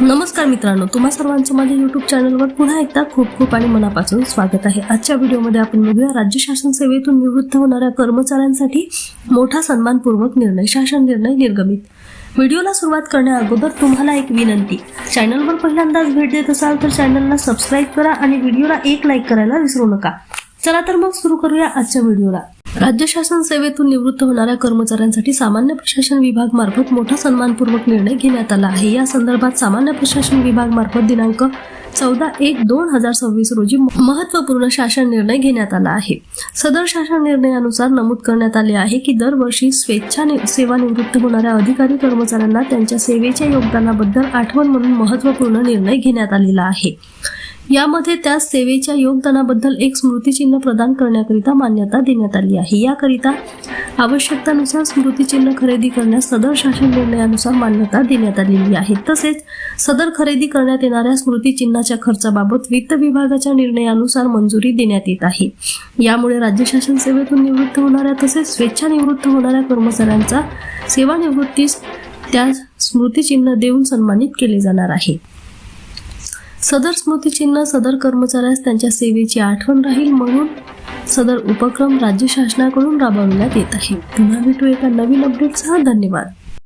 नमस्कार मित्रांनो तुम्हा सर्वांचं माझ्या युट्यूब चॅनलवर पुन्हा एकदा खूप खूप आणि मनापासून स्वागत आहे. आजच्या व्हिडिओमध्ये आपण बघूया राज्य शासन सेवेतून निवृत्त होणाऱ्या कर्मचाऱ्यांसाठी मोठा सन्मानपूर्वक निर्णय शासन निर्णय निर्गमित. व्हिडिओला सुरुवात करण्या अगोदर तुम्हाला एक विनंती चॅनलवर पहिल्यांदाच भेट देत असाल तर चॅनलला सबस्क्राईब करा आणि व्हिडिओला एक लाईक करायला विसरू नका. चला तर मग सुरू करूया आजच्या व्हिडिओला. राज्य शासन सेवेतून निवृत्त होणाऱ्या कर्मचाऱ्यांसाठी सामान्य प्रशासन विभाग मार्फत मोठा सन्मानपूर्वक निर्णय घेण्यात आला आहे. या संदर्भात सामान्य प्रशासन विभाग मार्फत दिनांक चौदा एक दोन हजार सव्वीस रोजी महत्त्वपूर्ण शासन निर्णय घेण्यात आला आहे. सदर शासन निर्णयानुसार नमूद करण्यात आले आहे की दरवर्षी स्वेच्छा सेवानिवृत्त होणाऱ्या अधिकारी कर्मचाऱ्यांना त्यांच्या सेवेच्या योगदानाबद्दल आठवण म्हणून महत्त्वपूर्ण निर्णय घेण्यात आलेला आहे. यामध्ये त्या सेवेच्या योगदानाबद्दल एक स्मृतिचिन्ह प्रदान करण्याकरिता मान्यता देण्यात आली आहे. याकरिता आवश्यकतानुसार स्मृतिचिन्ह खरेदी करण्यास सदर शासन निर्णयानुसार मान्यता देण्यात आलेली आहे. तसेच सदर खरेदी करण्यात येणाऱ्या स्मृतिचिन्हाच्या खर्चाबाबत वित्त विभागाच्या निर्णयानुसार मंजुरी देण्यात येत आहे. यामुळे राज्य शासन सेवेतून निवृत्त होणाऱ्या तसेच स्वेच्छानिवृत्त होणाऱ्या कर्मचाऱ्यांचा सेवानिवृत्तीस त्या स्मृतिचिन्ह देऊन सन्मानित केले जाणार आहे. सदर स्मृतिचिन्ह सदर कर्मचाऱ्यास त्यांच्या सेवेची आठवण राहील म्हणून सदर उपक्रम राज्य शासनाकडून राबविण्यात येत आहे. पुन्हा भेटू एका नवीन अपडेटसह धन्यवाद.